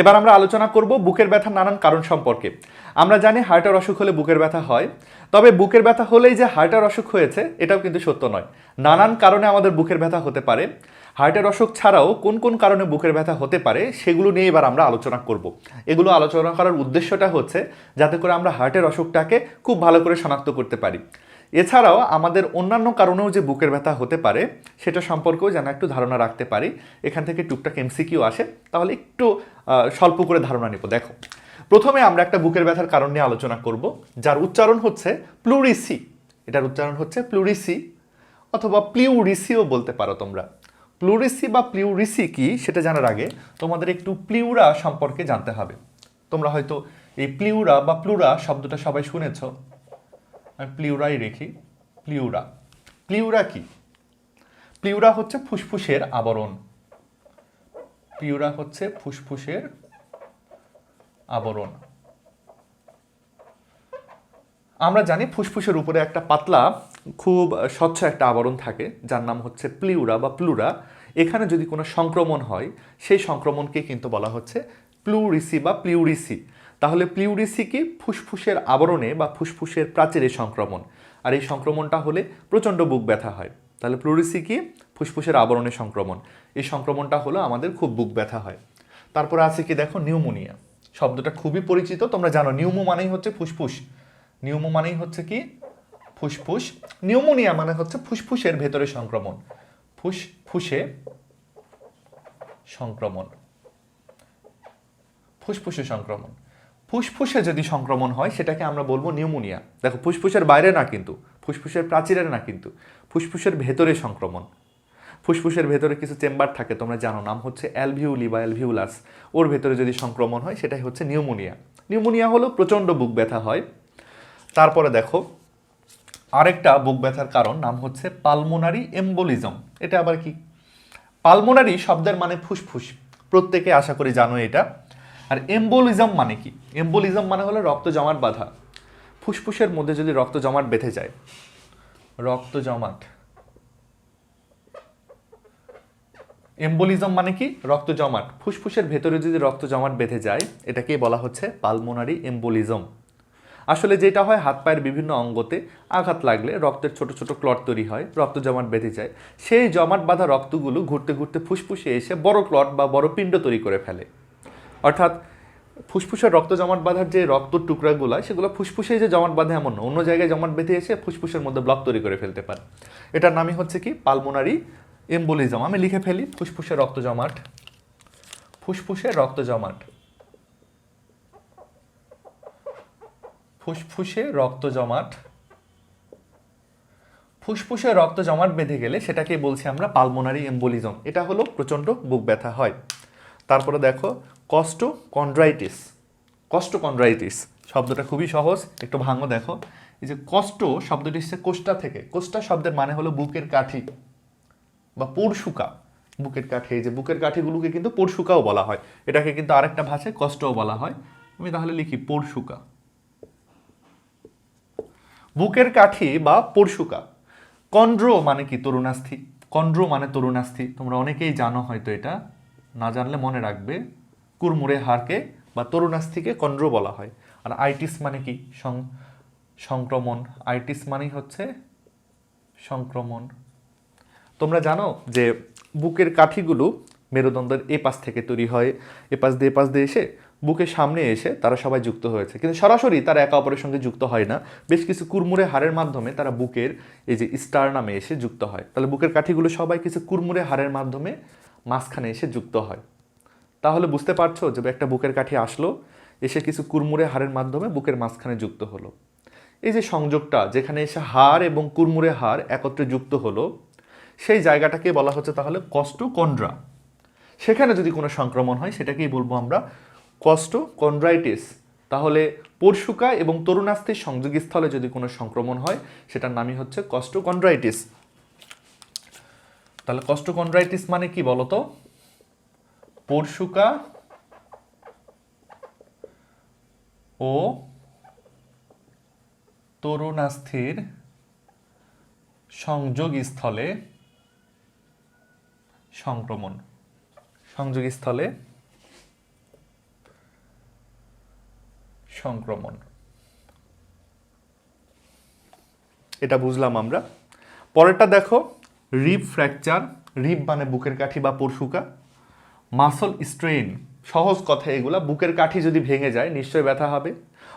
এবার আমরা আলোচনা করব বুকের ব্যথার নানান কারণ সম্পর্কে। আমরা জানি হার্টের অসুখ হলে বুকের ব্যথা হয়, তবে বুকের ব্যথা হলেই যে হার্টের অসুখ হয়েছে, এটাও কিন্তু সত্য নয়। নানান কারণে আমাদের বুকের ব্যথা হতে পারে। হার্টের অসুখ ছাড়াও কোন কোন কারণে বুকের ব্যথা হতে পারে, সেগুলো নিয়ে এবার আমরা আলোচনা করব। এগুলো আলোচনা করার উদ্দেশ্যটা হচ্ছে, যাতে করে আমরা হার্টের অসুখটাকে খুব ভালো করে শনাক্ত করতে পারি। এছাড়াও আমাদের অন্যান্য কারণেও যে বুকের ব্যথা হতে পারে, সেটা সম্পর্কেও যেন একটু ধারণা রাখতে পারি। এখান থেকে টুকটাক এমসিকিউ আসে। তাহলে একটু স্বল্প করে ধারণা নিব। দেখো, প্রথমে আমরা একটা বুকের ব্যথার কারণ নিয়ে আলোচনা করব, যার উচ্চারণ হচ্ছে প্লুরিসি। এটার উচ্চারণ হচ্ছে প্লুরিসি অথবা প্লিউরিসিও বলতে পারো তোমরা। প্লুরিসি বা প্লিউরিসি কি, সেটা জানার আগে তোমাদের একটু প্লিউরা সম্পর্কে জানতে হবে। তোমরা হয়তো এই প্লিউরা বা প্লুরা শব্দটা সবাই শুনেছ। আমি প্লিউরাই রেখি, প্লিউরা। প্লিউরা কি? প্লিউরা হচ্ছে ফুসফুসের আবরণ। প্লিউরা হচ্ছে ফুসফুসের আবরণ। আমরা জানি ফুসফুসের উপরে একটা পাতলা, খুব স্বচ্ছ একটা আবরণ থাকে, যার নাম হচ্ছে প্লিউরা বা প্লুরা। এখানে যদি কোনো সংক্রমণ হয়, সেই সংক্রমণকে কিন্তু বলা হচ্ছে প্লুরিসি বা প্লিউরিসি। তাহলে প্লিউরিসি কি ফুসফুসের আবরণে বা ফুসফুসের প্রাচীরে সংক্রমণ। আর এই সংক্রমণটা হলে প্রচণ্ড বুক ব্যথা হয়। তাহলে প্লুরিসি কি ফুসফুসের আবরণে সংক্রমণ। এই সংক্রমণটা হলো আমাদের খুব বুক ব্যথা হয়। তারপরে আছে কি দেখো, নিউমোনিয়া। শব্দটা খুবই পরিচিত, তোমরা জানো, নিউমো মানেই হচ্ছে ফুসফুস। নিউমো মানেই হচ্ছে কি? ফুসফুস। নিউমোনিয়া মানে হচ্ছে ফুসফুসের ভেতরে সংক্রমণ। ফুসফুসে সংক্রমণ। ফুসফুসে সংক্রমণ। ফুসফুসে যদি সংক্রমণ হয়, সেটাকে আমরা বলব নিউমোনিয়া। দেখো, ফুসফুসের বাইরে না কিন্তু, ফুসফুসের প্রাচীরের না কিন্তু, ফুসফুসের ভেতরে সংক্রমণ। ফুসফুসের ভেতরে কিছু চেম্বার থাকে, তোমরা জানো, নাম হচ্ছে অ্যালভিউলি বা অ্যালভিউলাস। ওর ভেতরে যদি সংক্রমণ হয়, সেটাই হচ্ছে নিউমোনিয়া। নিউমোনিয়া হলো প্রচণ্ড বুক ব্যথা হয়। তারপরে দেখো, আরেকটা বুক ব্যথার কারণ, নাম হচ্ছে পালমোনারি এম্বোলিজম। এটা আবার কি? পালমোনারি শব্দের মানে ফুসফুস। প্রত্যেকে আশা করি জানো এটা। আর এম্বোলিজম মানে কি? এম্বোলিজম মানে হলো রক্ত জমাট বাঁধা। ফুসফুসের মধ্যে যদি রক্ত জমাট বেঁধে যায়, রক্ত জমাট। এম্বোলিজম মানে কি? রক্ত জমাট। ফুসফুসের ভেতরে যদি রক্ত জমাট বেঁধে যায় এটাকেই বলা হচ্ছে পালমোনারি এম্বোলিজম আসলে যেটা হয়, হাত পায়ের বিভিন্ন অঙ্গতে আঘাত লাগলে রক্তের ছোট ছোট ক্লট তৈরি হয়, রক্ত জমাট বেঁধে যায়। সেই জমাট বাঁধা রক্তগুলো ঘুরতে ঘুরতে ফুসফুসে এসে বড় ক্লট বা বড় পিণ্ড তৈরি করে ফেলে। অর্থাৎ ফুসফুসের রক্ত জমাট বাঁধার যে রক্ত টুকরাগুলো, সেগুলো ফুসফুসে যে জমাট বাঁধে এমন না, অন্য জায়গায় জমাট বেঁধে এসে ফুসফুসের মধ্যে ব্লক তৈরি করে ফেলতে পারে। এটার নামই হচ্ছে কি? পালমোনারি এম্বোলিজম আমি লিখে ফেলি ফুসফুসের রক্ত জমাট ফুসফুসের রক্ত জমাট। ফুসফুসে রক্ত জমাট, ফুসফুসে রক্ত জমাট বেঁধে গেলে সেটাকে বলছি আমরা পালমোনারি এম্বোলিজম এটা হলো প্রচণ্ড বুক ব্যথা হয়। তারপরে দেখো কষ্ট কন্ড্রাইটিস কষ্ট কন্ড্রাইটিস শব্দটা খুবই সহজ, একটু ভাঙো দেখো। এই যে কষ্ট শব্দটি এসছে কোষ্টা থেকে। কোষ্টা শব্দের মানে হলো বুকের কাঠি বা পরশুকা। বুকের কাঠি, এই যে বুকের কাঠিগুলোকে কিন্তু পরশুকাও বলা হয়। এটাকে কিন্তু আরেকটা ভাষায় কষ্টও বলা হয়। আমি তাহলে লিখি পরশুকা। বুকের কাঠি বা পরশুকা। কন্ড্র মানে কি? তরুণাস্থি। কন্ড্র মানে তরুণাস্থি। তোমরা অনেকেই জানো হয়তো এটা। না জানলে মনে রাখবে কুরমুরে হারকে বা তরুণাস্থিকে কন্ড্র বলা হয়। আর আইটিস মানে কি? সংক্রমণ। আইটিস মানেই হচ্ছে সংক্রমণ। তোমরা জানো যে বুকের কাঠিগুলো মেরুদণ্ডের এ পাশ থেকে তৈরি হয়। এ পাশ দিয়ে পাশ দিয়ে এসে বুকের সামনে এসে তারা সবাই যুক্ত হয়েছে। কিন্তু সরাসরি তারা একে অপরের সঙ্গে যুক্ত হয় না। বেশ কিছু কুরমুরে হাড়ের মাধ্যমে তারা বুকের এই যে স্টার নামে এসে যুক্ত হয়। তাহলে বুকের কাঠিগুলো সবাই কিছু কুরমুরে হাড়ের মাধ্যমে মাঝখানে এসে যুক্ত হয়। তাহলে বুঝতে পারছ যে একটা বুকের কাঠি আসলো, এসে কিছু কুরমুরে হাড়ের মাধ্যমে বুকের মাঝখানে যুক্ত হলো। এই যে সংযোগটা, যেখানে এসে হাড় এবং কুরমুরে হাড় একত্রে যুক্ত হলো, সেই জায়গাটাকে বলা হচ্ছে তাহলে কষ্ট কন্ড্রা সেখানে যদি কোনো সংক্রমণ হয়, সেটাকেই বলব আমরা কষ্ট কন্ড্রাইটিস তাহলে পরশুকা এবং তরুণাস্থির সংযোগস্থলে যদি কোনো সংক্রমণ হয়, সেটার নামই হচ্ছে কষ্ট কন্ড্রাইটিস তাহলে কষ্ট কন্ড্রাইটিস মানে কি বলতো? পরশুকা ও তরুণাস্থির সংযোগস্থলে সংক্রমণ। সংযোগস্থলে সংক্রমণ। এটা বুঝলাম আমরা। পরেরটা দেখো। রিব ফ্র্যাকচার রিব মানে বুকের কাঠি বা পরশুকা মাসল স্ট্রেন সহজ কথা এগুলা, বুকের কাঠি যদি ভেঙে যায়, নিশ্চয়ই ব্যথা হবে।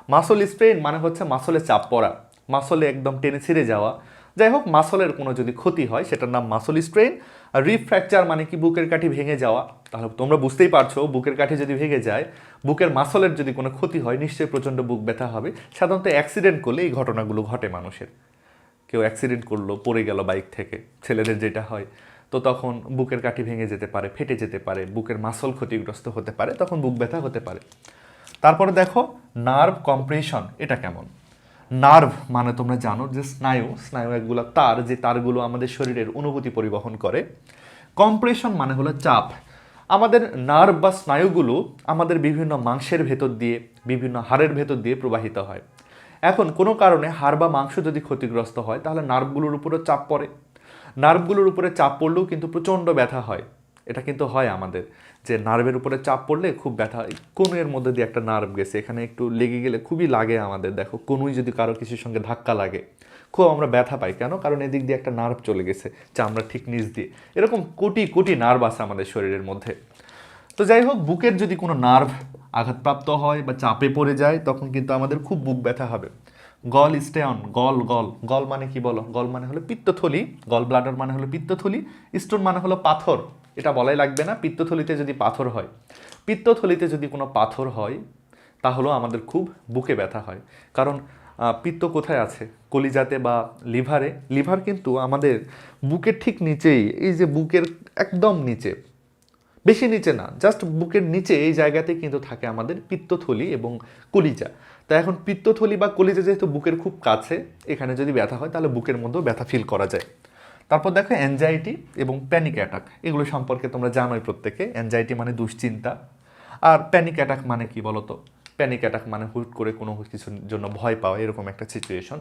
মাসল স্ট্রেন মানে হচ্ছে মাসলে চাপ পড়া মাসলে একদম টেনে ছিঁড়ে যাওয়া। যাই হোক মাসলের কোনো যদি ক্ষতি হয়, সেটার নাম মাসল স্ট্রেন আর রিব ফ্র্যাকচার মানে কি বুকের কাঠি ভেঙে যাওয়া? তাহলে তোমরা বুঝতেই পারছ, বুকের কাঠি যদি ভেঙে যায়, বুকের মাসলের যদি কোনো ক্ষতি হয়, নিশ্চয়ই প্রচণ্ড বুক ব্যথা হবে। সাধারণত অ্যাক্সিডেন্ট করলে এই ঘটনাগুলো ঘটে মানুষের। কেউ অ্যাক্সিডেন্ট করল, পড়ে গেল বাইক থেকে, ছেলেদের যেটা হয়, তো তখন বুকের কাঠি ভেঙে যেতে পারে, ফেটে যেতে পারে, বুকের মাসল ক্ষতিগ্রস্ত হতে পারে, তখন বুক ব্যথা হতে পারে। তারপরে দেখো নার্ভ কম্প্রেশন এটা কেমন? নার্ভ মানে তোমরা জানো যে স্নায়ু স্নায়ু একগুলো তার, যে তারগুলো আমাদের শরীরের অনুভূতি পরিবহন করে। কম্প্রেশন মানে হলো চাপ। আমাদের নার্ভ বা স্নায়ুগুলো আমাদের বিভিন্ন মাংসের ভেতর দিয়ে, বিভিন্ন হাড়ের ভেতর দিয়ে প্রবাহিত হয়। এখন কোনো কারণে হাড় বা মাংস যদি ক্ষতিগ্রস্ত হয়, তাহলে নার্ভগুলোর উপরে চাপ পড়ে। নার্ভগুলোর উপরে চাপ পড়লেও কিন্তু প্রচণ্ড ব্যথা হয়। এটা কিন্তু হয় আমাদের, যে নার্ভের উপরে চাপ পড়লে খুব ব্যথা কনুয়ের মধ্যে দিয়ে একটা নার্ভ গেছে, এখানে একটু লেগে গেলে খুবই লাগে আমাদের। দেখো কনুই যদি কারও কিছুর সঙ্গে ধাক্কা লাগে, খুব আমরা ব্যথা পাই। কেন? কারণ এদিক দিয়ে একটা নার্ভ চলে গেছে চামড়া ঠিক নিচ দিয়ে। এরকম কোটি কোটি নার্ভ আছে আমাদের শরীরের মধ্যে। তো যাই হোক, বুকের যদি কোনো নার্ভ আঘাতপ্রাপ্ত হয় বা চাপে পড়ে যায়, তখন কিন্তু আমাদের খুব বুক ব্যথা হবে। গল স্টেয়ন গল গল। গল মানে কি বলো? গল মানে হলো পিত্তথলি, গল ব্লাডার মানে হলো পিত্তথলি, স্টোন মানে হলো পাথর। এটা বলাই লাগবে না, পিত্তথলিতে যদি পাথর হয়। পিত্তথলিতে যদি কোনো পাথর হয়, তাহলেও আমাদের খুব বুকে ব্যথা হয়। কারণ পিত্ত কোথায় আছে? কলিজাতে বা লিভারে? লিভার কিন্তু আমাদের বুকের ঠিক নিচেই, এই যে বুকের একদম নিচে। বেশি নিচে না জাস্ট বুকের নিচে এই জায়গাতে কিন্তু থাকে আমাদের পিত্তথলি এবং কলিজা। তাই এখন পিত্তথলি বা কলিজা যেহেতু বুকের খুব কাছে, এখানে যদি ব্যথা হয় তাহলে বুকের মধ্যেও ব্যথা ফিল করা যায়। তারপর দেখো অ্যাংজাইটি এবং প্যানিক অ্যাটাক এগুলো সম্পর্কে তোমরা জানোই প্রত্যেকে। অ্যাংজাইটি মানে দুশ্চিন্তা, আর প্যানিক অ্যাটাক মানে কি বলতো? প্যানিক অ্যাটাক মানে হুট করে কোনো কিছুর জন্য ভয় পাওয়া, এরকম একটা সিচুয়েশন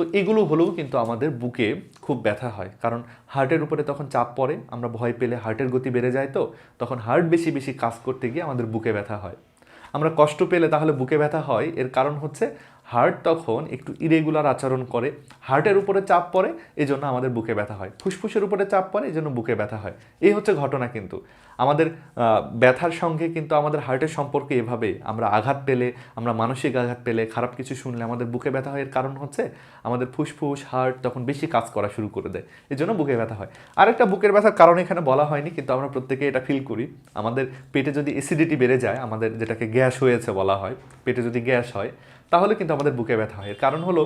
তো এগুলো হলেও কিন্তু আমাদের বুকে খুব ব্যথা হয়। কারণ হার্টের উপরে তখন চাপ পড়ে, আমরা ভয় পেলে হার্টের গতি বেড়ে যায় তো, তখন হার্ট বেশি বেশি কাজ করতে গিয়ে আমাদের বুকে ব্যথা হয়। আমরা কষ্ট পেলে তাহলে বুকে ব্যথা হয়, এর কারণ হচ্ছে হার্ট তখন একটু ইরেগুলার আচরণ করে, হার্টের উপরে চাপ পড়ে এই জন্য আমাদের বুকে ব্যথা হয়। ফুসফুসের উপরে চাপ পড়ে এই জন্য বুকে ব্যথা হয়। এই হচ্ছে ঘটনা কিন্তু। আমাদের ব্যথার সঙ্গে কিন্তু আমাদের হার্টের সম্পর্কে এভাবে আমরা আঘাত পেলে, আমরা মানসিক আঘাত পেলে, খারাপ কিছু শুনলে আমাদের বুকে ব্যথা হয় এর কারণ হচ্ছে আমাদের ফুসফুস, হার্ট তখন বেশি কাজ করা শুরু করে দেয়। এই জন্য বুকে ব্যথা হয়। আরেকটা বুকের ব্যথার কারণ এখানে বলা হয়নি, কিন্তু আমরা প্রত্যেকে এটা ফিল করি। আমাদের পেটে যদি অ্যাসিডিটি বেড়ে যায়, আমাদের যেটাকে গ্যাস হয়েছে বলা হয়, পেটে যদি গ্যাস হয় তাহলে কিন্তু আমাদের বুকে ব্যথা হয়। কারণ হলো,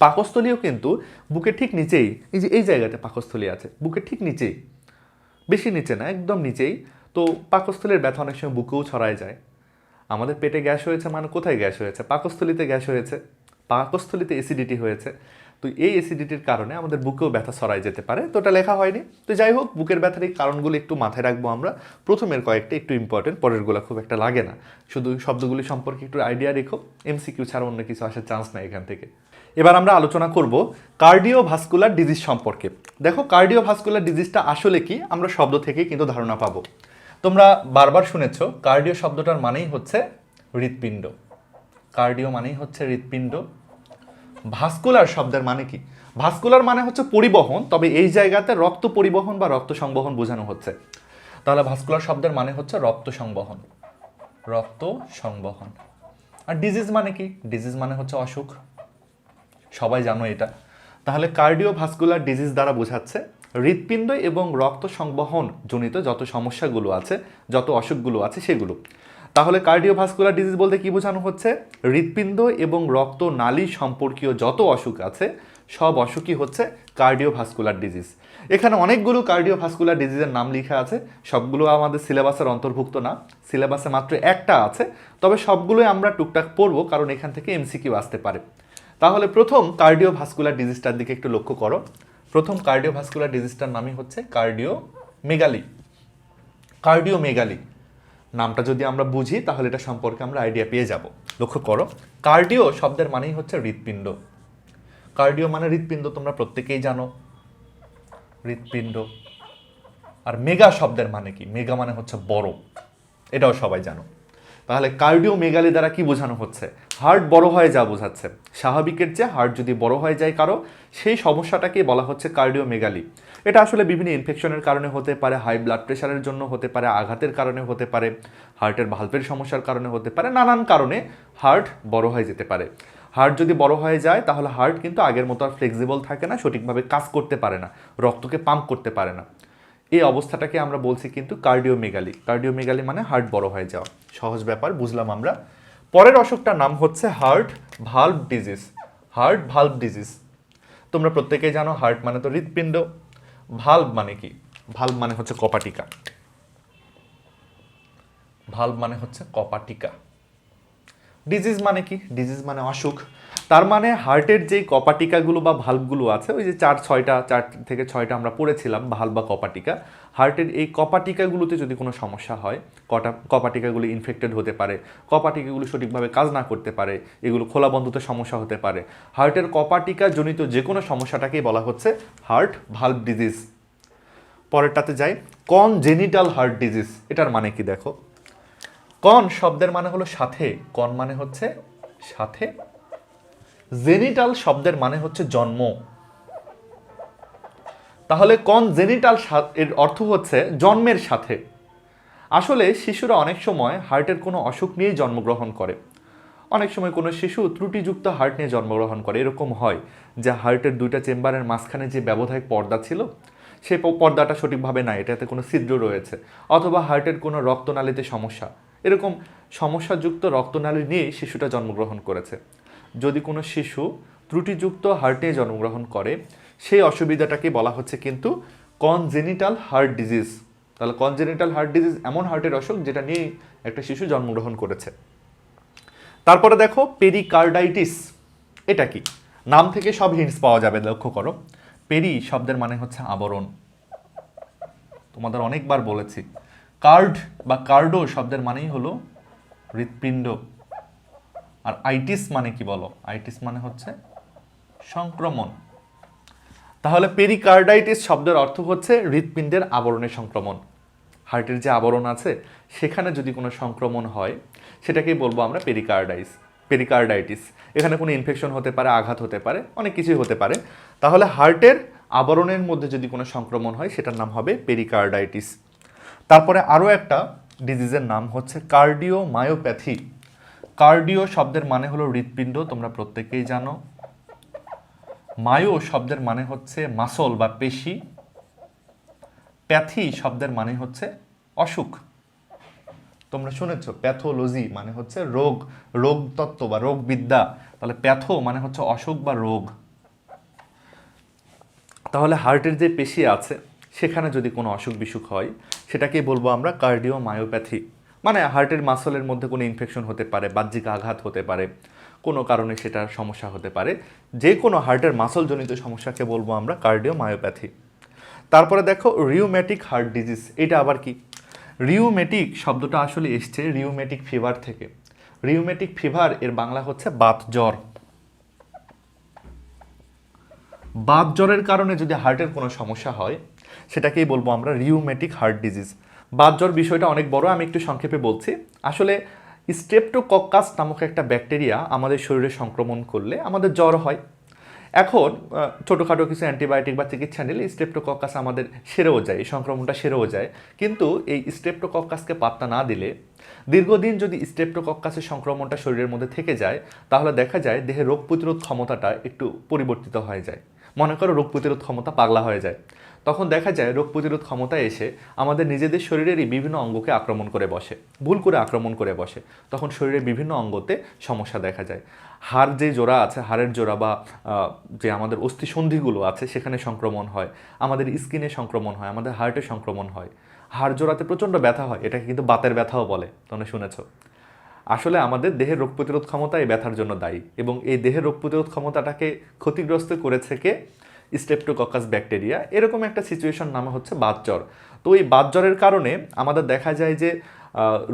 পাকস্থলীও কিন্তু বুকের ঠিক নিচেই, এই যে এই জায়গাতে পাকস্থলী আছে বুকের ঠিক নিচেই, বেশি নিচে না, একদম নিচেই। তো পাকস্থলীর ব্যথা অনেক সময় বুকেও ছড়ায় যায়। আমাদের পেটে গ্যাস হয়েছে মানে কোথায় গ্যাস হয়েছে? পাকস্থলীতে গ্যাস হয়েছে। পাকস্থলীতে অ্যাসিডিটি হয়েছে। তো এই অ্যাসিডিটির কারণে আমাদের বুকেও ব্যথা ছড়ায় যেতে পারে। তো এটা লেখা হয়নি। তো যাই হোক, বুকের ব্যথার এই কারণগুলো একটু মাথায় রাখব আমরা। প্রথমের কয়েকটা একটু ইম্পর্টেন্ট পরেরগুলো খুব একটা লাগে না। শুধু শব্দগুলি সম্পর্কে একটু আইডিয়া রেখো। এমসিকিউ ছাড়া অন্য কিছু আসার চান্স নাই এখান থেকে। এবার আমরা আলোচনা করব কার্ডিওভাস্কুলার ডিজিজ সম্পর্কে। দেখো কার্ডিওভাস্কুলার ডিজিজটা আসলে কি? আমরা শব্দ থেকেই কিন্তু ধারণা পাবো। তোমরা বারবার শুনেছ কার্ডিও শব্দটার মানেই হচ্ছে হৃৎপিণ্ড। কার্ডিও মানেই হচ্ছে হৃৎপিণ্ড। ভাস্কুলার শব্দের মানে কি? ভাস্কুলার মানে হচ্ছে পরিবহন, তবে এই জায়গাতে রক্ত পরিবহন বা রক্ত সংবহন বোঝানো হচ্ছে। তাহলে ভাস্কুলার শব্দের মানে হচ্ছে রক্ত সংবহন। রক্ত সংবহন। আর ডিজিজ মানে কি? ডিজিজ মানে হচ্ছে অসুখ। সবাই জানো এটা। তাহলে কার্ডিও ভাস্কুলার ডিজিজ দ্বারা বোঝাচ্ছে হৃৎপিণ্ড এবং রক্ত সংবহন জনিত যত সমস্যাগুলো আছে, যত অসুখগুলো আছে, সেগুলো। তাহলে কার্ডিওভাস্কুলার ডিজিজ বলতে কি বোঝানো হচ্ছে? হৃৎপিণ্ড এবং রক্ত নালী সম্পর্কীয় যত অসুখ আছে, সব অসুখই হচ্ছে কার্ডিওভাস্কুলার ডিজিজ এখানে অনেকগুলো কার্ডিওভাস্কুলার ডিজিজের নাম লেখা আছে, সবগুলো আমাদের সিলেবাসের অন্তর্ভুক্ত না, সিলেবাসে মাত্র একটা আছে, তবে সবগুলোই আমরা টুকটাক পড়ব কারণ এখান থেকে এমসিকিউ আসতে পারে। তাহলে প্রথম কার্ডিওভাস্কুলার ডিজিজটার দিকে একটু লক্ষ্য করো। প্রথম কার্ডিওভাস্কুলার ডিজিজটার নামই হচ্ছে কার্ডিও মেগালি কার্ডিও মেগালি নামটা যদি আমরা বুঝি, তাহলে এটা সম্পর্কে আমরা আইডিয়া পেয়ে যাব। লক্ষ্য করো কার্ডিও শব্দের মানেই হচ্ছে হৃৎপিণ্ড। কার্ডিও মানে হৃৎপিণ্ড, তোমরা প্রত্যেকেই জানো। হৃৎপিণ্ড। আর মেগা শব্দের মানে কি? মেগা মানে হচ্ছে বড়। এটাও সবাই জানো। তাহলে কার্ডিওমেগালি দ্বারা কি বোঝানো হচ্ছে? হার্ট বড় হয়ে যা বোঝাচ্ছে। স্বাভাবিকের চেয়ে হার্ট যদি বড় হয়ে যায় কারও, সেই সমস্যাটাকে বলা হচ্ছে কার্ডিওমেগালি। এটা আসলে বিভিন্ন ইনফেকশনের কারণে হতে পারে হাই ব্লাড প্রেশারের জন্য হতে পারে, আঘাতের কারণে হতে পারে, হার্টের ভাল্বের সমস্যার কারণে হতে পারে, নানান কারণে হার্ট বড় হয়ে যেতে পারে। হার্ট যদি বড় হয়ে যায়, তাহলে হার্ট কিন্তু আগের মতো আর ফ্লেক্সিবল থাকে না, সঠিকভাবে কাজ করতে পারে না, রক্তকে পাম্প করতে পারে না। এই অবস্থাটাকে আমরা বলছি কিন্তু কার্ডিওমেগালি। কার্ডিওমেগালি মানে হার্ট বড় হয়ে যাওয়া। সহজ ব্যাপার, বুঝলাম আমরা। পরের অসুখটার নাম হচ্ছে heart valve disease. Heart valve disease. তোমরা প্রত্যেকেই জানো, হার্ট মানে তো হৃৎপিণ্ড। ভাল্ব মানে কি? ভাল্ব মানে হচ্ছে কপাটিকা। ভাল্ব মানে হচ্ছে কপাটিকা। ডিজিজ মানে কি? ডিজিজ মানে অসুখ। তার মানে হার্টের যে কপাটিকাগুলো বা ভাল্বগুলো আছে, ওই যে চার, ছয়টা, চার থেকে ছয়টা আমরা পড়েছিলাম ভাল্ব বা কপাটিকা, হার্টের এই কপাটিকাগুলোতে যদি কোনো সমস্যা হয়, কটা, কপাটিকাগুলো ইনফেক্টেড হতে পারে, কপাটিকাগুলো সঠিকভাবে কাজ না করতে পারে, এগুলো খোলা বন্ধুতে সমস্যা হতে পারে, হার্টের কপাটিকা জনিত যে কোনো সমস্যাটাকেই বলা হচ্ছে হার্ট ভাল্ব ডিজিজ পরেরটাতে যাই কন জেনিটাল হার্ট ডিজিজ এটার মানে কি দেখো? কন শব্দের মানে হলো সাথে কন মানে হচ্ছে সাথে জেনিটাল শব্দের মানে হচ্ছে জন্ম। তাহলে কন জেনিটাল এর অর্থ হচ্ছে জন্মের সাথে। আসলে শিশুরা অনেক সময় হার্টের কোনো অসুখ নিয়েই জন্মগ্রহণ করে। অনেক সময় কোনো শিশু ত্রুটিযুক্ত হার্ট নিয়ে জন্মগ্রহণ করে, এরকম হয় যে হার্টের দুইটা চেম্বারের মাঝখানে যে ব্যবধায়ক পর্দা ছিল সেই পর্দাটা সঠিকভাবে নাই, এটাতে কোনো ছিদ্র রয়েছে, অথবা হার্টের কোনো রক্তনালীতে সমস্যা। এরকম সমস্যাযুক্ত রক্তনালী নিয়ে শিশুটা জন্মগ্রহণ করেছে। যদি কোনো শিশু ত্রুটিযুক্ত হার্টে জন্মগ্রহণ করে, সেই অসুবিধাটাকে বলা হচ্ছে কিন্তু কনজেনিটাল হার্ট ডিজিজ তাহলে কনজেনিটাল হার্ট ডিজিজ এমন হার্টের অসুখ যেটা নিয়ে একটা শিশু জন্মগ্রহণ করেছে। তারপরে দেখো পেরিকার্ডাইটিস এটা কি? নাম থেকে সব হিন্টস পাওয়া যাবে, লক্ষ্য করো। পেরি শব্দের মানে হচ্ছে আবরণ। তোমাদের অনেকবার বলেছি। কার্ড বা কার্ডো শব্দের মানেই হলো হৃৎপিণ্ড। আর আইটিস মানে কি বলো? আইটিস মানে হচ্ছে সংক্রমণ। তাহলে পেরিকার্ডাইটিস শব্দের অর্থ হচ্ছে হৃৎপিণ্ডের আবরণের সংক্রমণ। হার্টের যে আবরণ আছে, সেখানে যদি কোনো সংক্রমণ হয়, সেটাকেই বলব আমরা পেরিকার্ডাইস পেরিকার্ডাইটিস এখানে কোনো ইনফেকশন হতে পারে, আঘাত হতে পারে, অনেক কিছুই হতে পারে। তাহলে হার্টের আবরণের মধ্যে যদি কোনো সংক্রমণ হয়, সেটার নাম হবে পেরিকার্ডাইটিস তারপরে আরও একটা ডিজিজের নাম হচ্ছে কার্ডিও মায়োপ্যাথি কার্ডিও শব্দের মানে হলো হৃৎপিণ্ড, তোমরা প্রত্যেকেই জানো। মায়ো শব্দের মানে হচ্ছে মাসল বা পেশি। প্যাথি শব্দের মানে হচ্ছে অসুখ। তোমরা শুনেছ, প্যাথোলজি মানে হচ্ছে রোগ রোগ তত্ত্ব বা রোগ বিদ্যা তাহলে প্যাথো মানে হচ্ছে অসুখ বা রোগ। তাহলে হার্টের যে পেশি আছে, সেখানে যদি কোনো অসুখ বিসুখ হয়, সেটাকেই বলব আমরা কার্ডিও মায়োপ্যাথি। মানে হার্টের মাসলের মধ্যে কোনো ইনফেকশন হতে পারে, বাহ্যিক আঘাত হতে পারে, কোনো কারণে সেটার সমস্যা হতে পারে। যে কোনো হার্টের মাসলজনিত সমস্যাকে বলব আমরা কার্ডিও মায়োপ্যাথি তারপরে দেখো রিউম্যাটিক হার্ট ডিজিজ এটা আবার কি? রিউমেটিক শব্দটা আসলে এসছে রিউমেটিক ফিভার থেকে। রিউমেটিক ফিভার এর বাংলা হচ্ছে বাত জ্বর। বাত জ্বরের কারণে যদি হার্টের কোনো সমস্যা হয়, সেটাকেই বলব আমরা রিউমেটিক হার্ট ডিজিজ বাত জ্বর বিষয়টা অনেক বড়, আমি একটু সংক্ষেপে বলছি। আসলে স্টেপটোকক্কাস নামক একটা ব্যাকটেরিয়া আমাদের শরীরে সংক্রমণ করলে আমাদের জ্বর হয়। এখন ছোটোখাটো কিছু অ্যান্টিবায়োটিক বা চিকিৎসা নিলে স্টেপটোকক্কাস আমাদের সেরেও যায়, এই সংক্রমণটা সেরেও যায়। কিন্তু এই স্টেপটোকক্কাসকে পাত্তা না দিলে দীর্ঘদিন যদি স্টেপটোকক্কাসের সংক্রমণটা শরীরের মধ্যে থেকে যায়, তাহলে দেখা যায় দেহের রোগ প্রতিরোধ ক্ষমতাটা একটু পরিবর্তিত হয়ে যায়। মনে করো রোগ প্রতিরোধ ক্ষমতা পাগলা হয়ে যায়। তখন দেখা যায় রোগ প্রতিরোধ ক্ষমতা এসে আমাদের নিজেদের শরীরেরই বিভিন্ন অঙ্গকে আক্রমণ করে বসে, ভুল করে আক্রমণ করে বসে। তখন শরীরের বিভিন্ন অঙ্গতে সমস্যা দেখা যায়। হাড় যে জোড়া আছে, হাড়ের জোড়া বা যে আমাদের অস্থিসন্ধিগুলো আছে, সেখানে সংক্রমণ হয়। আমাদের স্কিনে সংক্রমণ হয়, আমাদের হার্টে সংক্রমণ হয়। হাড় জোড়াতে প্রচণ্ড ব্যথা হয়, এটাকে কিন্তু বাতের ব্যথাও বলে, তোমরা শুনেছ। আসলে আমাদের দেহের রোগ প্রতিরোধ ক্ষমতা এই ব্যথার জন্য দায়ী এবং এই দেহের রোগ প্রতিরোধ ক্ষমতাটাকে ক্ষতিগ্রস্ত করেছে কে? স্টেপটোককাস ব্যাকটেরিয়া এরকম একটা সিচুয়েশন নামে হচ্ছে বাতজ্বর তো এই বাতজ্বরের কারণে আমাদের দেখা যায় যে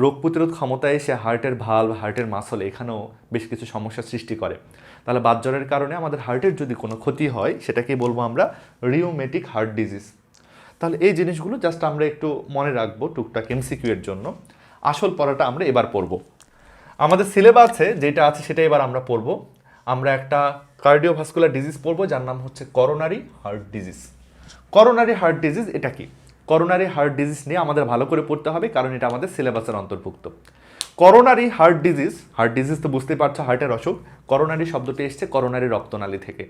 রোগ প্রতিরোধ ক্ষমতায় এসে হার্টের ভালভ হার্টের মাসল এখানেও বেশ কিছু সমস্যার সৃষ্টি করে। তাহলে বাতজ্বরের কারণে আমাদের হার্টের যদি কোনো ক্ষতি হয়, সেটাকেই বলব আমরা রিউমেটিক হার্ট ডিজিজ তাহলে এই জিনিসগুলো জাস্ট আমরা একটু মনে রাখব টুকটাক এমসিকিউ এর জন্য। আসল পড়াটা আমরা এবার পড়ব। আমাদের সিলেবাসে যেটা আছে সেটা এবার আমরা পড়ব। আমরা একটা কার্ডিওভাস্কুলার ডিজিজ পড়ব, যার নাম হচ্ছে coronary heart disease coronary heart disease এটা কি? করোনারি হার্ট ডিজিজ নিয়ে আমাদের ভালো করে পড়তে হবে, কারণ এটা আমাদের সিলেবাসের অন্তর্ভুক্ত। Coronary heart disease heart disease তো বুঝতেই পারছ হার্টের অসুখ। করোনারি শব্দটি এসছে করোনারি রক্তনালী থেকে।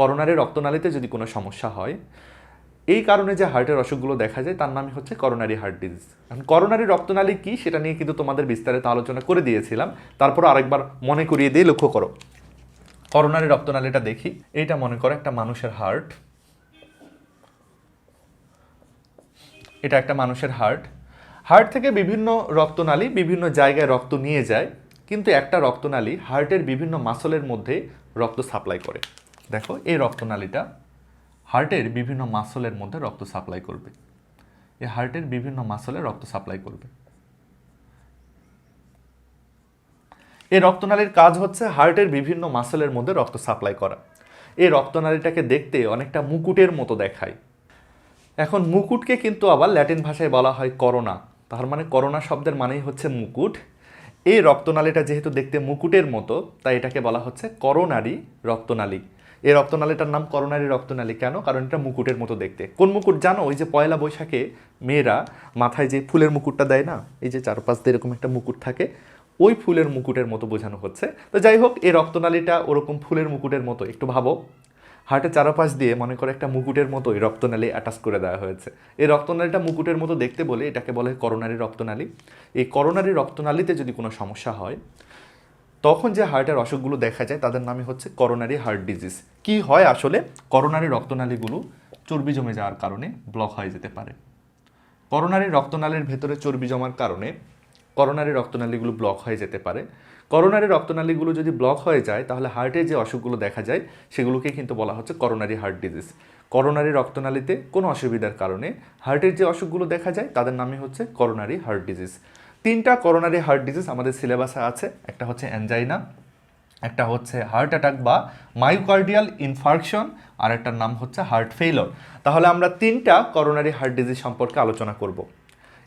করোনারি রক্তনালীতে যদি কোনো সমস্যা হয়, এই কারণে যে হার্টের অসুখগুলো দেখা যায়, তার নামই হচ্ছে করোনারি হার্ট ডিজিজ এখন করোনারি রক্তনালী কী, সেটা নিয়ে কিন্তু তোমাদের বিস্তারিত আলোচনা করে দিয়েছিলাম। তারপর আরেকবার মনে করিয়ে দিয়ে লক্ষ্য করো। করোনারি রক্তনালীটা দেখি। এইটা মনে করো একটা মানুষের হার্ট এটা একটা মানুষের হার্ট হার্ট থেকে বিভিন্ন রক্তনালী বিভিন্ন জায়গায় রক্ত নিয়ে যায়, কিন্তু একটা রক্তনালী হার্টের বিভিন্ন মাসলের মধ্যে রক্ত সাপ্লাই করে। দেখো, এই রক্তনালীটা হার্টের বিভিন্ন মাসলের মধ্যে রক্ত সাপ্লাই করবে। এই হার্টের বিভিন্ন মাসলে রক্ত সাপ্লাই করবে। এই রক্তনালীর কাজ হচ্ছে হার্টের বিভিন্ন মাসেলের মধ্যে রক্ত সাপ্লাই করা। এই রক্তনালীটাকে দেখতে অনেকটা মুকুটের মতো দেখায়। এখন মুকুটকে কিন্তু আবার ল্যাটিন ভাষায় বলা হয় করোনা। তার মানে করোনা শব্দের মানেই হচ্ছে মুকুট। এই রক্তনালীটা যেহেতু দেখতে মুকুটের মতো, তাই এটাকে বলা হচ্ছে করোনারি রক্তনালী। এই রক্তনালীটার নাম করোনারি রক্তনালী কেন? কারণ এটা মুকুটের মতো দেখতে। কোন মুকুট জানো? ওই যে পয়লা বৈশাখে মেয়েরা মাথায় যে ফুলের মুকুটটা দেয় না? এই যে চারপাশ দিয়ে এরকম একটা মুকুট থাকে। ওই ফুলের মুকুটের মতো বোঝানো হচ্ছে। তো যাই হোক, এই রক্তনালীটা ওরকম ফুলের মুকুটের মতো, একটু ভাবো। হার্টের চারপাশ দিয়ে মনে করে একটা মুকুটের মতো এই রক্তনালী অ্যাটাচ করে দেওয়া হয়েছে। এই রক্তনালীটা মুকুটের মতো দেখতে বলে এটাকে বলে করোনারি রক্তনালী। এই করোনারি রক্তনালীতে যদি কোনো সমস্যা হয়, তখন যে হার্টের অসুখগুলো দেখা যায়, তাদের নামে হচ্ছে করোনারি হার্ট ডিজিজ। কি হয় আসলে? করোনারি রক্তনালীগুলো চর্বি জমে যাওয়ার কারণে ব্লক হয়ে যেতে পারে। করোনারি রক্তনালীর ভেতরে চর্বি জমার কারণে করোনারি রক্তনালীগুলো ব্লক হয়ে যেতে পারে। করোনারি রক্তনালীগুলো যদি ব্লক হয়ে যায়, তাহলে হার্টের যে অসুখগুলো দেখা যায়, সেগুলোকে কিন্তু বলা হচ্ছে করোনারি হার্ট ডিজিজ করোনারি রক্তনালীতে কোনো অসুবিধার কারণে হার্টের যে অসুখগুলো দেখা যায়, তাদের নামই হচ্ছে করোনারি হার্ট ডিজিজ তিনটা করোনারি হার্ট ডিজিজ আমাদের সিলেবাসে আছে। একটা হচ্ছে অ্যানজাইনা একটা হচ্ছে হার্ট অ্যাটাক বা মাইওকার্ডিয়াল ইনফার্কশন আর একটার নাম হচ্ছে হার্ট ফেইলর তাহলে আমরা তিনটা করোনারি হার্ট ডিজিজ সম্পর্কে আলোচনা করব।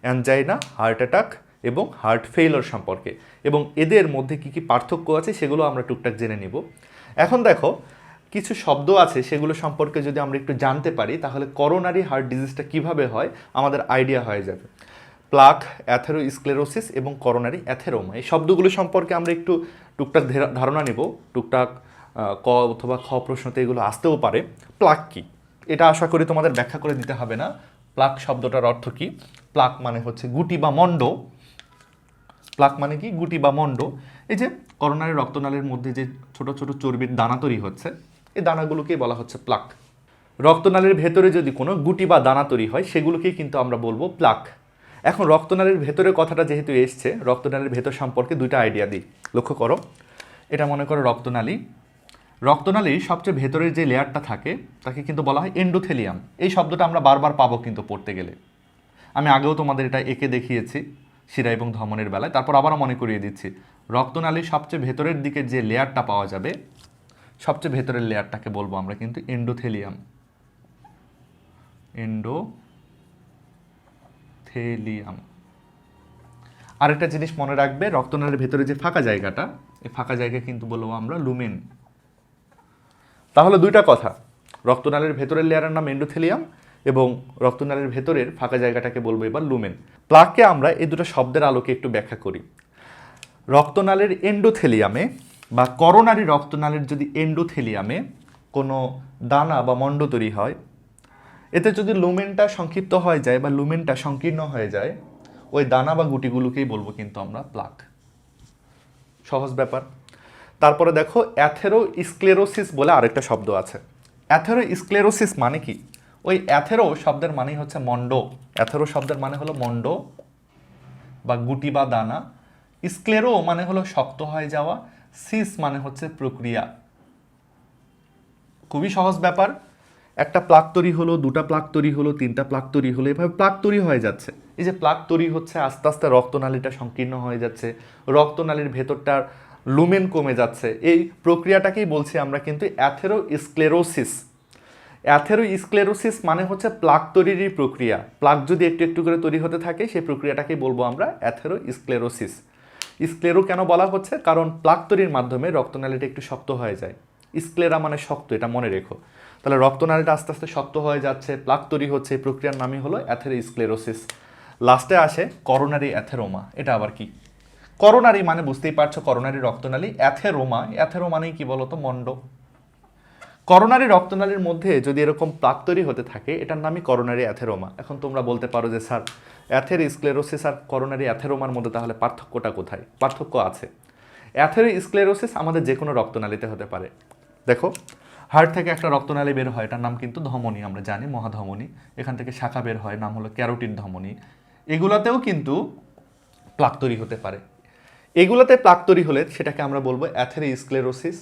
অ্যানজাইনা হার্ট অ্যাটাক এবং হার্ট ফেইলর সম্পর্কে। এবং এদের মধ্যে কি কি পার্থক্য আছে সেগুলো আমরা টুকটাক জেনে নিব। এখন দেখো, কিছু শব্দ আছে সেগুলো সম্পর্কে যদি আমরা একটু জানতে পারি, তাহলে করোনারি হার্ট ডিজিজটা কীভাবে হয় আমাদের আইডিয়া হয়ে যাবে। প্লাক অ্যাথেরোস্ক্লেরোসিস এবং করোনারি অ্যাথেরোমা এই শব্দগুলো সম্পর্কে আমরা একটু টুকটাক ধেরা- ধারণা নেব। টুকটাক ক অথবা খ প্রশ্নতে এগুলো আসতেও পারে। প্লাক কি? এটা আশা করি তোমাদের ব্যাখ্যা করে দিতে হবে না। প্লাক শব্দটার অর্থ কি? প্লাক মানে হচ্ছে গুটি বা মণ্ড। প্লাক মানে কি? গুটি বা মণ্ড। এই যে করোনারি রক্তনালের মধ্যে যে ছোট ছোট চর্বির দানা তৈরি হচ্ছে, এই দানাগুলোকেই বলা হচ্ছে প্লাক। রক্তনালীর ভেতরে যদি কোনো গুটি বা দানা তৈরি হয়, সেগুলোকেই কিন্তু আমরা বলব প্লাক। এখন রক্তনালীর ভেতরে কথাটা যেহেতু এসছে, রক্তনালীর ভেতর সম্পর্কে দুইটা আইডিয়া দিই। লক্ষ্য করো, এটা মনে করো রক্তনালী। রক্তনালীর সবচেয়ে ভেতরের যে লেয়ারটা থাকে, তাকে কিন্তু বলা হয় এন্ডোথেলিয়াম এই শব্দটা আমরা বারবার পাবো কিন্তু পড়তে গেলে। আমি আগেও তোমাদের এটা এঁকে দেখিয়েছি। শিরা এবং ধমনের বেলায়। তারপর আবারও মনে করিয়ে দিচ্ছি, রক্তনালীর সবচেয়ে ভেতরের দিকে যে লেয়ারটা পাওয়া যাবে, সবচেয়ে ভেতরের লেয়ারটাকে বলব আমরা কিন্তু এন্ডোথেলিয়াম এন্ডোথেলিয়াম আরেকটা জিনিস মনে রাখবে, রক্তনালীর ভেতরে যে ফাঁকা জায়গাটা, এই ফাঁকা জায়গা কিন্তু বলব আমরা লুমেন তাহলে দুইটা কথা, রক্তনালীর ভেতরের লেয়ারের নাম এন্ডোথেলিয়াম এবং রক্তনালীর ভেতরের ফাঁকা জায়গাটাকে বলব এবার লুমেন প্লাককে আমরা এই দুটো শব্দের আলোকে একটু ব্যাখ্যা করি। রক্তনালীর এন্ডোথেলিয়ামে বা করোনারি রক্তনালীর যদি এন্ডোথেলিয়ামে কোনো দানা বা মণ্ড তৈরি হয়, এতে যদি লুমেনটা সংক্ষিপ্ত হয়ে যায় বা লুমেনটা সংকীর্ণ হয়ে যায়, ওই দানা বা গুটিগুলোকেই বলব কিন্তু আমরা প্লাক সহজ ব্যাপার। তারপরে দেখো অ্যাথেরো স্ক্লেরোসিস বলে আরেকটা শব্দ আছে। অ্যাথেরো স্ক্লেরোসিস মানে কি? ওই অ্যাথেরো শব্দের মানেই হচ্ছে মণ্ড অ্যাথেরো শব্দের মানে হলো মণ্ড বা গুটি বা দানা। স্ক্লেরো মানে হলো শক্ত হয়ে যাওয়া। সিস মানে হচ্ছে প্রক্রিয়া। খুবই সহজ ব্যাপার। একটা প্লাক তৈরি হলো, দুটা প্লাক তৈরি হলো, তিনটা প্লাক তৈরি হলো, এভাবে প্লাক তৈরি হয়ে যাচ্ছে। এই যে প্লাক তৈরি হচ্ছে, আস্তে আস্তে রক্তনালীটা সংকীর্ণ হয়ে যাচ্ছে। রক্তনালীর ভেতরটার লুমেন কমে যাচ্ছে। এই প্রক্রিয়াটাকেই বলছি আমরা কিন্তু অ্যাথেরো স্ক্লেরোসিস অ্যাথেরো স্ক্লেরোসিস মানে হচ্ছে প্লাক তৈরিরই প্রক্রিয়া। প্লাক যদি একটু একটু করে তৈরি হতে থাকে, সেই প্রক্রিয়াটাকেই বলব আমরা অ্যাথেরো স্ক্লেরোসিস স্ক্লেরো কেন বলা হচ্ছে? কারণ প্লাক তৈরির মাধ্যমে রক্তনালীটা একটু শক্ত হয়ে যায়। স্ক্লেরা মানে শক্ত, এটা মনে রেখো। তাহলে রক্তনালীটা আস্তে আস্তে শক্ত হয়ে যাচ্ছে প্লাক তৈরি হচ্ছে, এই প্রক্রিয়ার নামই হলো অ্যাথেরোস্ক্লেরোসিস। লাস্টে আসে করোনারি অ্যাথেরোমা, এটা আবার কি? করোনারি মানে বুঝতেই পারছ, করোনারি রক্তনালী, অ্যাথেরোমা। অ্যাথেরো মানেই কি বলতো? মন্ড। করোনারি রক্তনালীর মধ্যে যদি এরকম প্লাক তৈরি হতে থাকে, এটার নামই করোনারি অ্যাথেরোমা। এখন তোমরা বলতে পারো যে, স্যার অ্যাথের স্ক্লেরোসিস আর করোনারি অ্যাথেরোমার মধ্যে তাহলে পার্থক্যটা কোথায়? পার্থক্য আছে। অ্যাথেরি স্ক্লেরোসিস আমাদের যে কোনো রক্তনালীতে হতে পারে। দেখো হার্ট থেকে একটা রক্তনালী বের হয়, এটার নাম কিন্তু ধমনী, আমরা জানি, মহাধমনী। এখান থেকে শাখা বের হয়, নাম হলো ক্যারোটিন ধমনী। এগুলাতেও কিন্তু প্লাক তৈরি হতে পারে। এগুলোতে প্লাক তৈরি হলে সেটাকে আমরা বলব অ্যাথেরিস্ক্লেরোসিস।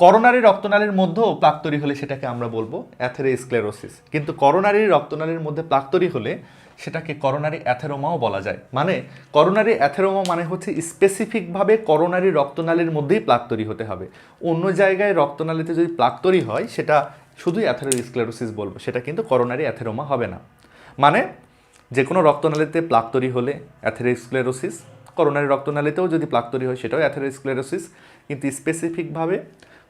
করোনারি রক্তনালীর মধ্যেও প্লাক তৈরি হলে সেটাকে আমরা বলব অ্যাথেরিস্ক্লেরোসিস কিন্তু করোনারি রক্তনালীর মধ্যে প্লাক তৈরি হলে সেটাকে করোনারি অ্যাথেরোমাও বলা যায়। মানে করোনারি অ্যাথেরোমা মানে হচ্ছে স্পেসিফিকভাবে করোনারি রক্তনালীর মধ্যেই প্লাক তৈরি হতে হবে। অন্য জায়গায় রক্তনালীতে যদি প্লাক তৈরি হয়, সেটা শুধুই অ্যাথেরোস্ক্লেরোসিস বলব, সেটা কিন্তু করোনারি অ্যাথেরোমা হবে না। মানে যে কোনো রক্তনালীতে প্লাক তৈরি হলে অ্যাথেরোস্ক্লেরোসিস করোনারি রক্তনালীতেও যদি প্লাক তৈরি হয়, সেটাও অ্যাথেরো অ্যাথেরোস্ক্লেরোসিস কিন্তু স্পেসিফিকভাবে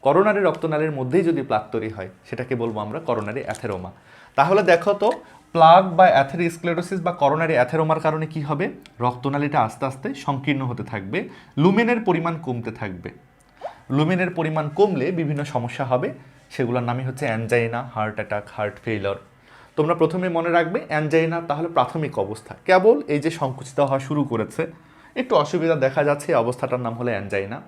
করোনারি রক্তনালীর মধ্যেই যদি প্লাক তৈরি হয়, সেটাকে বলব আমরা করোনারি অ্যাথেরোমা তাহলে দেখো তো প্লাগ বা অ্যাথেরোস্ক্লেরোসিস বা করোনারি অ্যাথেরোমার কারণে কি হবে? রক্তনালীটা আস্তে আস্তে সংকীর্ণ হতে থাকবে লুমেনের পরিমাণ কমতে থাকবে। লুমেনের পরিমাণ কমলে বিভিন্ন সমস্যা হবে, সেগুলোর নামই হচ্ছে angina heart attack heart failure তোমরা প্রথমে মনে রাখবে অ্যানজাইনা তাহলে প্রাথমিক অবস্থা। কেবল এই যে সংকুচিত হওয়া শুরু করেছে, একটু অসুবিধা দেখা যাচ্ছে অবস্থাটার নাম হলো অ্যানজাইনা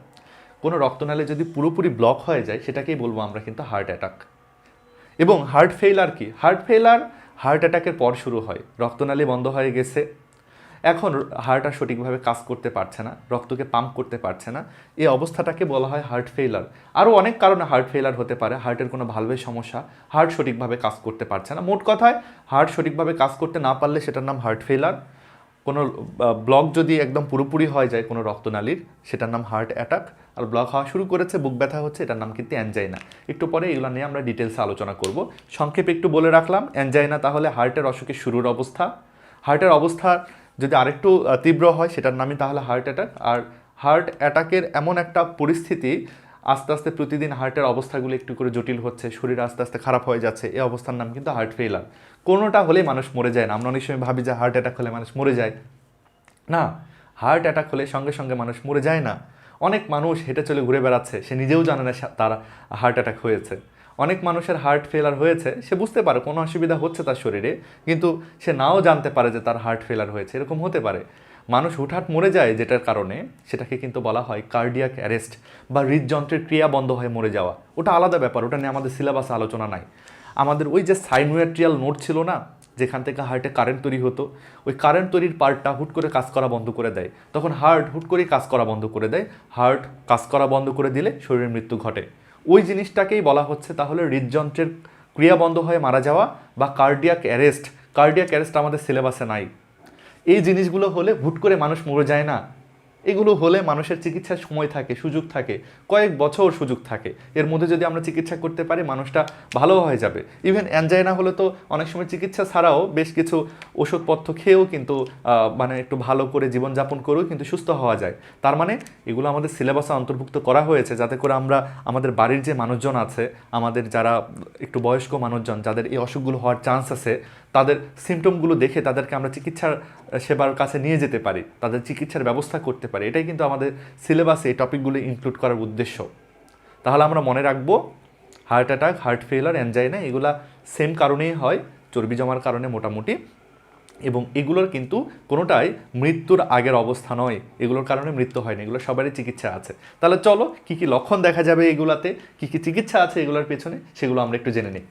কোনো রক্তনালে যদি পুরোপুরি ব্লক হয়ে যায়, সেটাকেই বলব আমরা কিন্তু হার্ট অ্যাটাক। এবং হার্ট ফেইলার কি? হার্ট ফেইলার হার্ট অ্যাটাকের পর শুরু হয়। রক্তনালী বন্ধ হয়ে গেছে। এখন হার্ট আর সঠিকভাবে কাজ করতে পারছে না, রক্তকে পাম্প করতে পারছে না। এই অবস্থাটাকে বলা হয় হার্ট ফেইলার। আরও অনেক কারণে হার্ট ফেইলার হতে পারে, হার্টের কোনো ভালভের সমস্যা, হার্ট সঠিকভাবে কাজ করতে পারছে না। মোট কথায়, হার্ট সঠিকভাবে কাজ করতে না পারলে সেটার নাম হার্ট ফেইলার। কোনো ব্লক যদি একদম পুরোপুরি হয়ে যায় কোনো রক্তনালীর, সেটার নাম হার্ট অ্যাটাক। আর ব্লক হওয়া শুরু করেছে, বুক ব্যথা হচ্ছে, এটার নাম কিন্তু অ্যানজাইনা। একটু পরে এগুলো নিয়ে আমরা ডিটেলসে আলোচনা করব। সংক্ষেপে একটু বলে রাখলাম, অ্যানজাইনা তাহলে হার্টের অসুখের শুরুর অবস্থা। হার্টের অবস্থা যদি আরেকটু তীব্র হয়, সেটার নামই তাহলে হার্ট অ্যাটাক। আর হার্ট অ্যাটাকের এমন একটা পরিস্থিতি আস্তে আস্তে প্রতিদিন হার্টের অবস্থাগুলো একটু করে জটিল হচ্ছে, শরীর আস্তে আস্তে খারাপ হয়ে যাচ্ছে, এই অবস্থার নাম কিন্তু হার্ট ফেলার কোনোটা হলেই মানুষ মরে যায় না। আমরা অনেক সময় ভাবি যে হার্ট অ্যাটাক হলে মানুষ মরে যায়। না, হার্ট অ্যাটাক হলে সঙ্গে সঙ্গে মানুষ মরে যায় না। অনেক মানুষ হেঁটে চলে ঘুরে বেড়াচ্ছে, সে নিজেও জানে না তার হার্ট অ্যাটাক হয়েছে। অনেক মানুষের হার্ট ফেলার হয়েছে, সে বুঝতে পারে কোনো অসুবিধা হচ্ছে তার শরীরে, কিন্তু সে নাও জানতে পারে যে তার হার্ট ফেলার হয়েছে, এরকম হতে পারে। মানুষ হুটহাট মরে যায় যেটার কারণে সেটাকে কিন্তু বলা হয় কার্ডিয়াক অ্যারেস্ট বা হৃদযন্ত্রের ক্রিয়া বন্ধ হয়ে মরে যাওয়া। ওটা আলাদা ব্যাপার, ওটা নিয়ে আমাদের সিলেবাসে আলোচনা নাই। আমাদের ওই যে সাইনোয়াট্রিয়াল নোট ছিল না, যেখান থেকে হার্টে কারেন্ট তৈরি হতো, ওই কারেন্ট তৈরির পার্টটা হুট করে কাজ করা বন্ধ করে দেয়। তখন হার্ট হুট করেই কাজ করা বন্ধ করে দেয়। হার্ট কাজ করা বন্ধ করে দিলে শরীরের মৃত্যু ঘটে। ওই জিনিসটাকেই বলা হচ্ছে তাহলে হৃদযন্ত্রের ক্রিয়া বন্ধ হয়ে মারা যাওয়া বা কার্ডিয়াক অ্যারেস্ট কার্ডিয়াক অ্যারেস্ট আমাদের সিলেবাসে নাই। এই জিনিসগুলো হলে হুট করে মানুষ মরে যায় না। এগুলো হলে মানুষের চিকিৎসার সময় থাকে, সুযোগ থাকে, কয়েক বছর সুযোগ থাকে। এর মধ্যে যদি আমরা চিকিৎসা করতে পারি, মানুষটা ভালো হয়ে যাবে। ইভেন অ্যানজাইনা হলে তো অনেক সময় চিকিৎসা ছাড়াও বেশ কিছু ওষুধপত্র খেয়েও কিন্তু মানে একটু ভালো করে জীবনযাপন করেও কিন্তু সুস্থ হওয়া যায়। তার মানে এগুলো আমাদের সিলেবাসে অন্তর্ভুক্ত করা হয়েছে যাতে করে আমরা আমাদের বাড়ির যে মানুষজন আছে, আমাদের যারা একটু বয়স্ক মানুষজন, যাদের এই অসুখগুলো হওয়ার চান্স আছে তাদের সিমটমগুলো দেখে তাদেরকে আমরা চিকিৎসার সেবার কাছে নিয়ে যেতে পারি, তাদের চিকিৎসার ব্যবস্থা করতে পারি। এটাই কিন্তু আমাদের সিলেবাসে এই টপিকগুলো ইনক্লুড করার উদ্দেশ্য। তাহলে আমরা মনে রাখব হার্ট অ্যাটাক হার্ট ফেলার অ্যানজাইনা এগুলা সেম কারণেই হয়, চর্বি জমার কারণে মোটামুটি। এবং এগুলোর কিন্তু কোনোটাই মৃত্যুর আগের অবস্থা নয়, এগুলোর কারণে মৃত্যু হয়নি, এগুলো সবারই চিকিৎসা আছে। তাহলে চলো, কি কি লক্ষণ দেখা যাবে এগুলাতে, কি কি চিকিৎসা আছে এগুলোর পেছনে, সেগুলো আমরা একটু জেনে নিই।